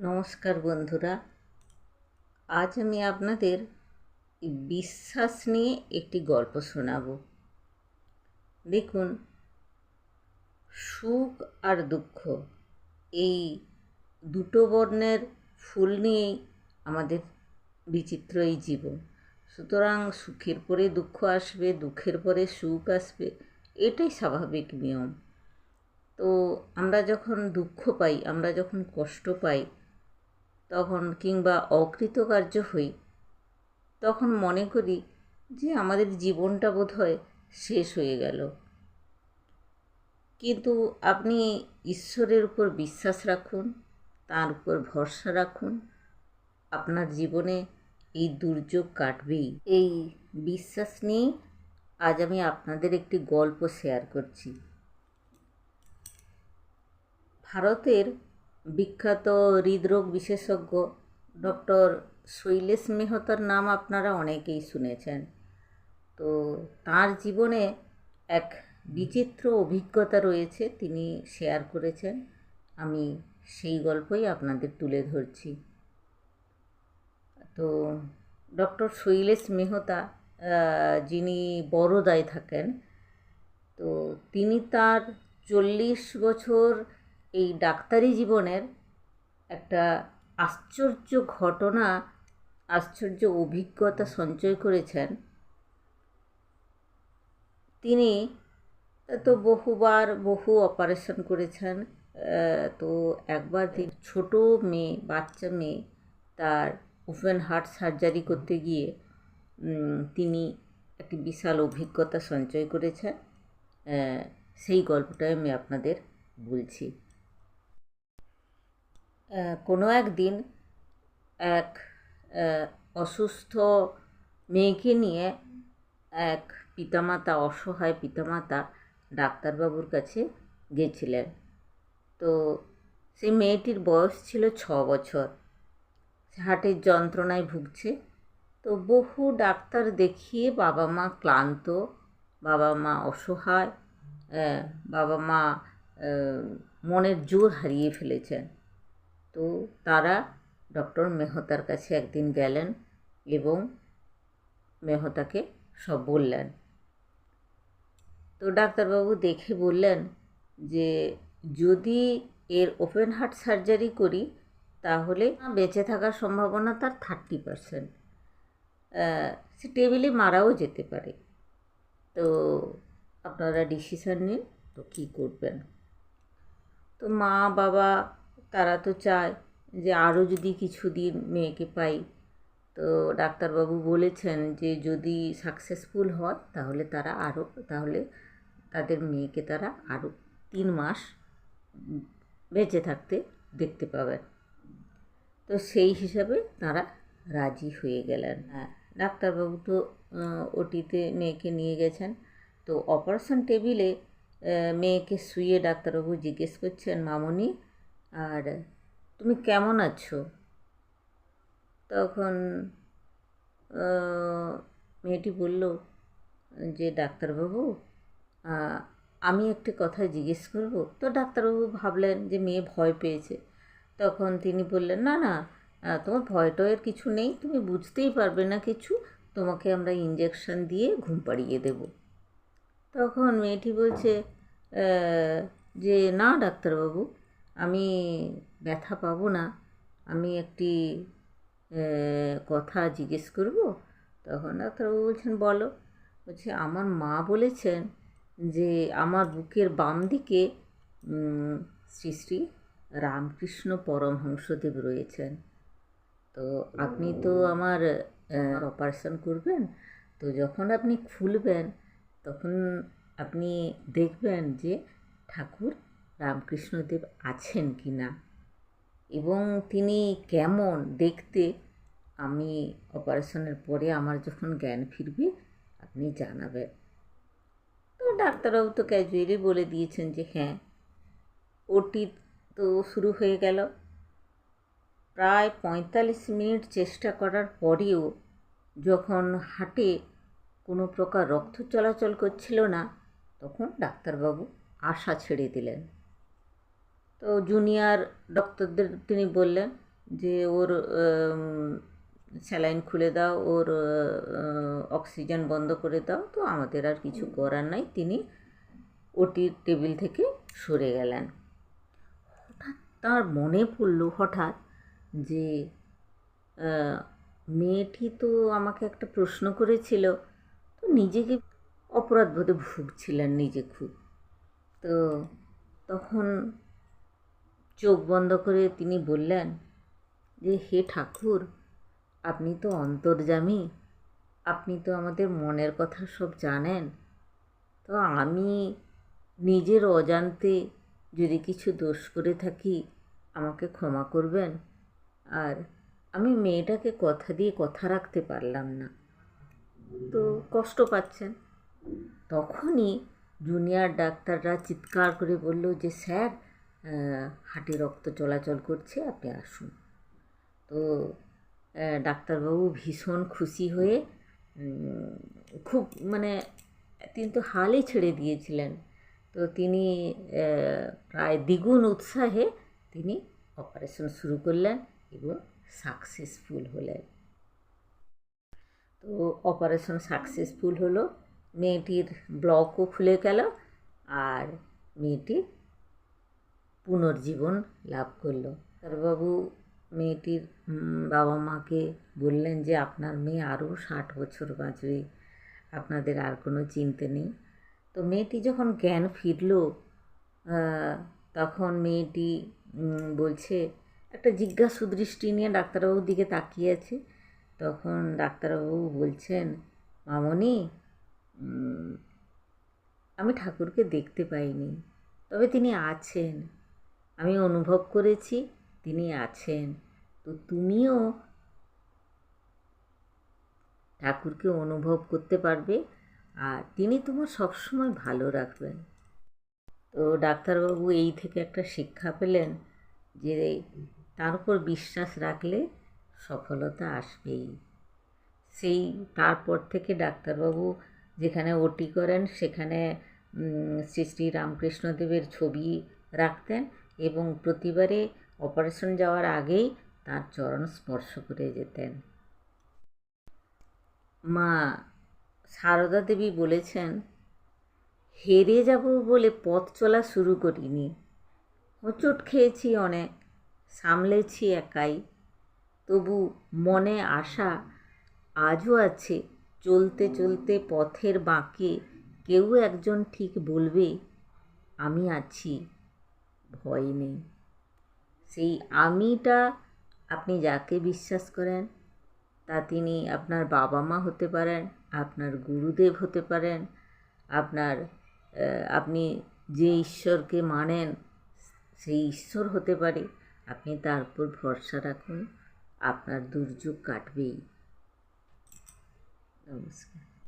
নমস্কার বন্ধুরা। আজ আমি আপনাদের বিশ্বাস নিয়ে একটি গল্প শোনাবো। দেখুন, সুখ আর দুঃখ, এই দুটো বর্ণের ফুল নিয়েই আমাদের বিচিত্র এই জীবন। সুতরাং সুখের পরে দুঃখ আসবে, দুঃখের পরে সুখ আসবে, এটাই স্বাভাবিক নিয়ম। তো আমরা যখন দুঃখ পাই, আমরা যখন কষ্ট পাই তখন কিংবা অকৃতকার্য হই। তখন মনে করি যে আমাদের জীবনটা বোধহয় শেষ হয়ে গেল। কিন্তু আপনি ঈশ্বরের উপর বিশ্বাস রাখুন, তার উপর ভরসা রাখুন, আপনার জীবনে এই দুর্যোগ কাটবেই। এই বিশ্বাস নিয়েই আজ আমি আপনাদের একটি গল্প শেয়ার করছি। ভারতের বিখ্যাত হৃদরোগ বিশেষজ্ঞ ডক্টর শৈলেশ মেহতার নাম আপনারা অনেকেই শুনেছেন। তো তার জীবনে এক বিচিত্র অভিজ্ঞতা রয়েছে তিনি শেয়ার করেছেন। আমি সেই গল্পই আপনাদের তুলে ধরছি। তো ডক্টর শৈলেশ মেহতা যিনি বড়োদায় থাকেন, তো তিনি তার চল্লিশ বছর এই ডাক্তারি জীবনের একটা আশ্চর্য ঘটনা, আশ্চর্য অভিজ্ঞতা সঞ্চয় করেছেন। তিনি তো বহুবার বহু অপারেশন করেছেন তো একবার তিনি ছোট মেয়ে, বাচ্চা মেয়ে তার ওপেন হার্ট সার্জারি করতে গিয়ে তিনি একটি বিশাল অভিজ্ঞতা সঞ্চয় করেছেন। সেই গল্পটাই আমি আপনাদের বলছি। কোনো একদিন এক অসুস্থ মেয়েকে নিয়ে এক পিতামাতা, অসহায় পিতামাতা ডাক্তারবাবুর কাছে গেছিলেন। তো সেই মেয়েটির বয়স ছিল ছ বছর। হার্টের যন্ত্রণায় ভুগছে। তো বহু ডাক্তার দেখিয়ে বাবা মা ক্লান্ত, বাবা মা অসহায় বাবা মা মনের জোর হারিয়ে ফেলেছেন। তো তারা ডক্টর মেহতার কাছে একদিন গেলেন এবং মেহতাকে সব বললেন। তো ডাক্তারবাবু দেখে বললেন যে, যদি এর ওপেন হার্ট সার্জারি করি, তাহলে বেঁচে থাকার সম্ভাবনা তার থার্টি পারসেন্ট। সে টেবিলে মারাও যেতে পারে। তো আপনারা ডিসিশান নিন তো কী করবেন। তো মা বাবা তারা তো চায় যে আরও যদি কিছু দিন মেয়েকে পাই। তো ডাক্তারবাবু বলেছেন যে যদি সাকসেসফুল হয় তাহলে তারা আরও, তাহলে তাদের মেয়েকে তারা আরও তিন মাস বেঁচে থাকতে দেখতে পাবেন। তো সেই হিসাবে তারা রাজি হয়ে গেলেন। হ্যাঁ ডাক্তারবাবু তো ওটিতে মেয়েকে নিয়ে গেছেন। তো অপারেশন টেবিলে মেয়েকে শুয়ে ডাক্তারবাবু জিজ্ঞেস করছেন, মামনি আর তুমি কেমন আছো? তখন মেয়েটি বলল, যে ডাক্তারবাবু আমি একটি কথা জিজ্ঞেস করব। তো ডাক্তারবাবু ভাবলেন যে মেয়ে ভয় পেয়েছে। তখন তিনি বললেন, না না তোমার ভয় টয়ের কিছু নেই, তুমি বুঝতেই পারবে না কিছু। তোমাকে আমরা ইঞ্জেকশন দিয়ে ঘুম পাড়িয়ে দেব। তখন মেয়েটি বলছে যে, না, ডাক্তারবাবু আমি ব্যথা পাবো না। আমি একটি কথা জিজ্ঞেস করব? তখন ডাক্তারবাবু বলছেন বলো। বলছে আমার মা বলেছেন যে আমার বুকের বাম দিকে শ্রী শ্রী রামকৃষ্ণ পরমহংসদেব রয়েছেন। তো আপনি তো আমার অপারেশন করবেন। তো যখন আপনি খুলবেন তখন আপনি দেখবেন যে ঠাকুর রামকৃষ্ণদেব আছেন কি না? এবং তিনি কেমন? দেখতে আমি অপারেশনের পরে আমার যখন জ্ঞান ফিরবে, আপনি জানাবেন। তো ডাক্তারবাবু তো ক্যাজুয়ালি বলে দিয়েছেন যে হ্যাঁ ওটি তো শুরু হয়ে গেল। প্রায় পঁয়তাল্লিশ মিনিট চেষ্টা করার পরেও যখন হাটে কোনো প্রকার রক্ত চলাচল করছিল না, তখন ডাক্তারবাবু আশা ছেড়ে দিলেন। তো জুনিয়র ডক্টরদের তিনি বললেন যে ওর স্যালাইন খুলে দাও ওর অক্সিজেন বন্ধ করে দাও। তো আমাদের আর কিছু করার নাই। তিনি ওটির টেবিল থেকে সরে গেলেন। হঠাৎ তার মনে পড়ল হঠাৎ যে মেয়েটি তো আমাকে একটা প্রশ্ন করেছিল। তো নিজেকে অপরাধ বোধে ভুগছিলেন নিজে খুব। তো তখন চোখ বন্ধ করে তিনি বললেন, যে হে ঠাকুর, আপনি তো অন্তর্যামী, আপনি তো আমাদের মনের কথা সব জানেন। তো আমি নিজের অজান্তে যদি কিছু দোষ করে থাকি, আমাকে ক্ষমা করবেন। আর আমি মেয়েটাকে কথা দিয়ে কথা রাখতে পারলাম না। তো কষ্ট পাচ্ছেন? তখনই জুনিয়র ডাক্তাররা চিৎকার করে বলল, যে স্যার হাটে রক্ত চলাচল করছে, আপনি আসুন। তো ডাক্তারবাবু ভীষণ খুশি হয়ে খুব মানে তিনি তো হালই ছেড়ে দিয়েছিলেন। তো তিনি প্রায় দ্বিগুণ উৎসাহে তিনি অপারেশন শুরু করলেন এবং সাকসেসফুল হলেন। তো অপারেশন সাকসেসফুল হলো, মেয়েটির ব্লকও খুলে গেল আর মেয়েটি পুনর্জীবন লাভ করল। ডাক্তারবাবু মেয়েটির বাবা মাকে বললেন যে, আপনার মেয়ে আরও ষাট বছর বাঁচবে। আপনাদের আর কোনো চিন্তা নেই। তো মেয়েটি যখন জ্ঞান ফিরল তখন মেয়েটি বলছে, একটা জিজ্ঞাসু দৃষ্টি নিয়ে ডাক্তারবাবুর দিকে তাকিয়ে আছে। তখন ডাক্তারবাবু বলছেন, মামনি আমি ঠাকুরকে দেখতে পাইনি, তবে তিনি আছেন। আমি অনুভব করেছি তিনি আছেন। তো তুমিও ঠাকুরকে অনুভব করতে পারবে আর তিনি তোমার সবসময় ভালো রাখবেন। তো ডাক্তারবাবু এই থেকে একটা শিক্ষা পেলেন যে তার উপর বিশ্বাস রাখলে সফলতা আসবেই। সেই তারপর থেকে ডাক্তারবাবু যেখানে ওটি করেন সেখানে শ্রী শ্রী রামকৃষ্ণদেবের ছবি রাখতেন। এবং প্রতিবারে অপারেশন যাওয়ার আগেই তার চরণ স্পর্শ করে যেতেন। মা সারদা দেবী বলেছেন, হেরে যাব বলে পথ চলা শুরু করিনি। হোঁচট খেয়েছি অনেক, সামলেছি একাই। তবু মনে আশা আজও আছে, চলতে চলতে পথের বাঁকে কেউ একজন ঠিক বলবে, আমি আছি। ভয় নেই। সেই আমিটা আপনি যাকে বিশ্বাস করেন, তা তিনি আপনার বাবা মা হতে পারেন, আপনার গুরুদেব হতে পারেন, আপনার আপনি যে ঈশ্বরকে মানেন, সেই ঈশ্বর হতে পারে। আপনি তার উপর ভরসা রাখুন, আপনার দুর্যোগ কাটবেই। নমস্কার।